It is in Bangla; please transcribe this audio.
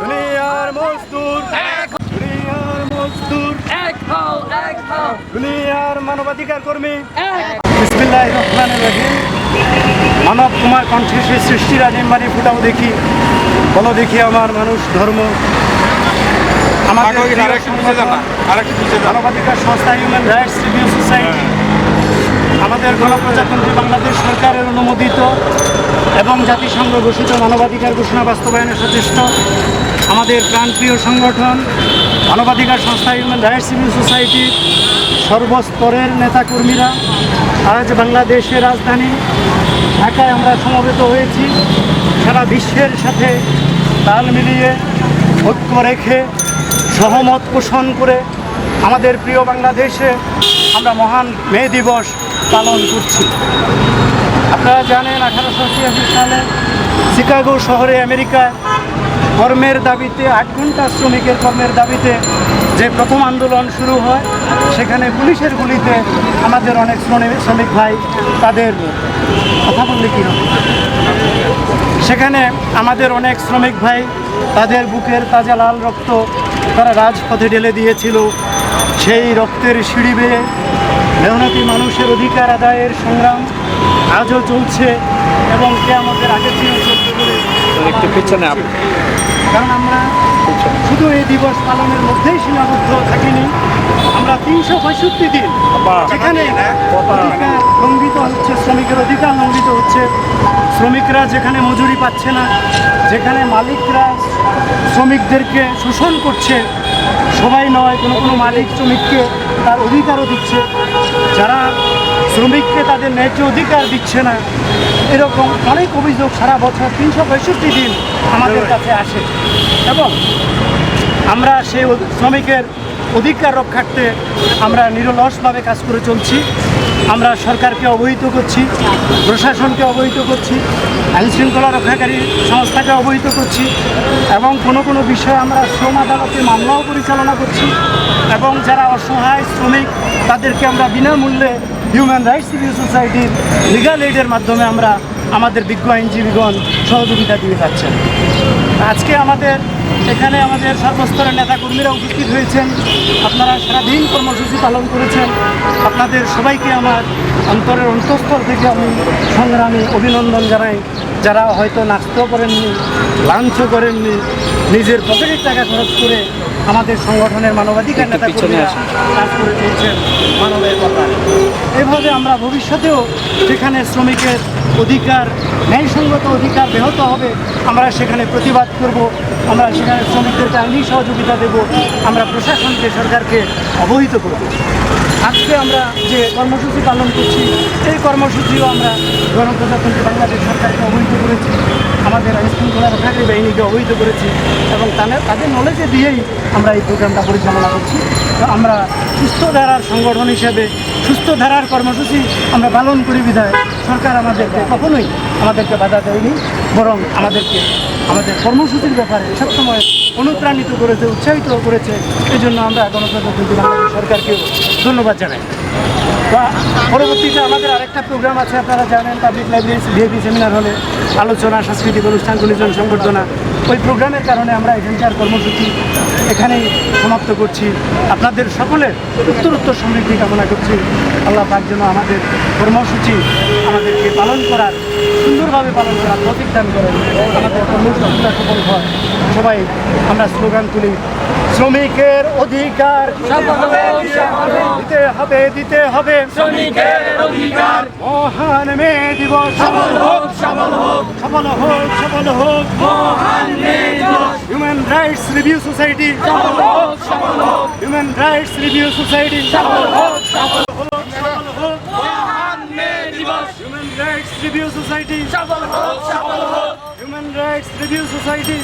দুনিয়ার মজদুর। এক দুনিয়ার মজদুর। এক হও এক হও। দুনিয়ার মানবাধিকার কর্মী। এক বিসমিল্লাহির রহমানির রহিম। মানব কুমার কণ্ঠে সে সৃষ্টির মানে ফুটাও দেখি। বলো দেখি আমার মানুষ ধর্ম। আমাদের মানবাধিকার সংস্থা হিউম্যান রাইটস রিভিউ সোসাইটি আমাদের গণপ্রজাতন্ত্রী বাংলাদেশ সরকারের অনুমোদিত এবং জাতিসংঘ ঘোষিত মানবাধিকার ঘোষণা বাস্তবায়নে সচেষ্ট আমাদের প্রাণপ্রিয় সংগঠন, মানবাধিকার সংস্থা হিউম্যান রাইটস রিভিউ সোসাইটি সর্বস্তরের নেতাকর্মীরা আজ বাংলাদেশের রাজধানী ঢাকায় আমরা সমবেত হয়েছি। সারা বিশ্বের সাথে তাল মিলিয়ে ঐক্য রেখে, সহমত পোষণ করে আমাদের প্রিয় বাংলাদেশে আমরা মহান মে দিবস পালন করছি। আপনারা জানেন আঠারোশো ছিয়াশি সালে শিকাগো শহরে আমেরিকায় কর্মের দাবিতে আট ঘণ্টা শ্রমিকের কর্মের দাবিতে যে প্রথম আন্দোলন শুরু হয়, সেখানে পুলিশের গুলিতে আমাদের অনেক শ্রমিক ভাই তাদের কথা বললে কী হবে? সেখানে আমাদের অনেক শ্রমিক ভাই তাদের বুকের তাজা লাল রক্ত তারা রাজপথে ঢেলে দিয়েছিল। সেই রক্তের সিঁড়ি বেয়ে মেহনতি মানুষের অধিকার আদায়ের সংগ্রাম আজও চলছে এবং কে আমাদের আগের দিনও চলছে বলে একটু পিছনে আপ। কারণ আমরা শুধু এই দিবস পালনের মধ্যেই সীমাবদ্ধ থাকিনি। আমরা তিনশো পঁয়ষট্টি দিন যেখানে অধিকার লঙ্ঘিত হচ্ছে শ্রমিকের অধিকার লঙ্ঘিত হচ্ছে। শ্রমিকরা যেখানে মজুরি পাচ্ছে না যেখানে মালিকরা শ্রমিকদেরকে শোষণ করছে সবাই নয় কোনো কোনো মালিক শ্রমিককে তার অধিকারও দিচ্ছে। যারা শ্রমিককে তাদের ন্যায্য অধিকার দিচ্ছে না এরকম অনেক অভিযোগ সারা বছর তিনশো পঁয়ষট্টি দিন আমাদের কাছে আসে। এবং আমরা সেই শ্রমিকের অধিকার রক্ষার্থে আমরা নিরলসভাবে কাজ করে চলছি। আমরা সরকারকে অবহিত করছি, প্রশাসনকে অবহিত করছি, আইনশৃঙ্খলা রক্ষাকারী সংস্থাকে অবহিত করছি এবং কোনো কোনো বিষয়ে আমরা শ্রম আদালতে মামলাও পরিচালনা করছি এবং যারা অসহায় শ্রমিক তাদেরকে আমরা বিনামূল্যে হিউম্যান রাইটস সিভিল সোসাইটির লিগাল এইডের মাধ্যমে আমরা আমাদের বিজ্ঞ আইনজীবীগণ সহযোগিতা দিয়ে যাচ্ছেন। আজকে আমাদের এখানে আমাদের সর্বস্তরের নেতাকর্মীরা উপস্থিত হয়েছেন। আপনারা সারাদিন কর্মসূচি পালন করেছেন। আপনাদের সবাইকে আমার অন্তরের অন্তঃস্তর থেকে আমি সংগ্রামী অভিনন্দন জানাই। যারা হয়তো নাস্তাও করেননি লাঞ্চও করেননি নিজের পকেটের টাকা খরচ করে আমাদের সংগঠনের মানবাধিকার নেতাকর্মীরা কাজ করে চলছেন মানবের কথা। এভাবে আমরা ভবিষ্যতেও যেখানে শ্রমিকের অধিকার ন্যায়সঙ্গত অধিকার ব্যাহত হবে আমরা সেখানে প্রতিবাদ করব আমরা সেখানে শ্রমিকদেরকে আইনি সহযোগিতা দেব আমরা প্রশাসনকে সরকারকে অবহিত করব। আজকে আমরা যে কর্মসূচি পালন করছি এই কর্মসূচিও আমরা গণপ্রজাতন্ত্রী বাংলাদেশ সরকারকে অবহিত করেছি, আমাদের আইনশৃঙ্খলা রক্ষাকারী বাহিনীকে অবহিত করেছি এবং তাদের তাদের নলেজে দিয়েই আমরা এই প্রোগ্রামটা পরিচালনা করছি। তো আমরা সুস্থ ধারার সংগঠন হিসেবে, সুস্থ ধারার কর্মসূচি আমরা পালন করি বিধায় সরকার আমাদেরকে কখনোই আমাদেরকে বাধা দেয়নি, বরং আমাদেরকে আমাদের কর্মসূচির ব্যাপারে সবসময় অনুপ্রাণিত করেছে, উৎসাহিত করেছে এই জন্য আমরা গণপ্রজাতন্ত্রী বাংলাদেশ সরকারকে ধন্যবাদ জানাই। বা পরবর্তীতে আমাদের আরেকটা প্রোগ্রাম আছে, আপনারা জানেন পাবলিক লাইব্রেরি ভিআইপি সেমিনার হলে আলোচনা, সাংস্কৃতিক অনুষ্ঠান গুলিজন সংবর্ধনা ওই প্রোগ্রামের কারণে আমরা এখানকার কর্মসূচি এখানেই সমাপ্ত করছি। আপনাদের সকলের উত্তর উত্তর সমৃদ্ধি কামনা করছি। আল্লাহ তার জন্য আমাদের কর্মসূচি আমাদেরকে পালন করার, সুন্দরভাবে পালন করার প্রতিদান দান করেন। আমাদের কর্মসূচিটা সফল হয়। সবাই আমরা স্লোগান তুলি। শ্রমিকের অধিকার দিতে হবে দিতে হবে। শ্রমিকের অধিকার। মহান মে দিবস। সফল হোক সফল হোক। সফল হোক সফল হোক। মহান মে দিবস। হিউম্যান রাইটস রিভিউ সোসাইটি সফল হোক সফল হোক। হিউম্যান রাইটস রিভিউ সোসাইটি সফল হোক সফল সফল হোক মহান মে দিবস। হিউম্যান রাইটস রিভিউ সোসাইটি সফল হোক সফল হোক। Human rights review society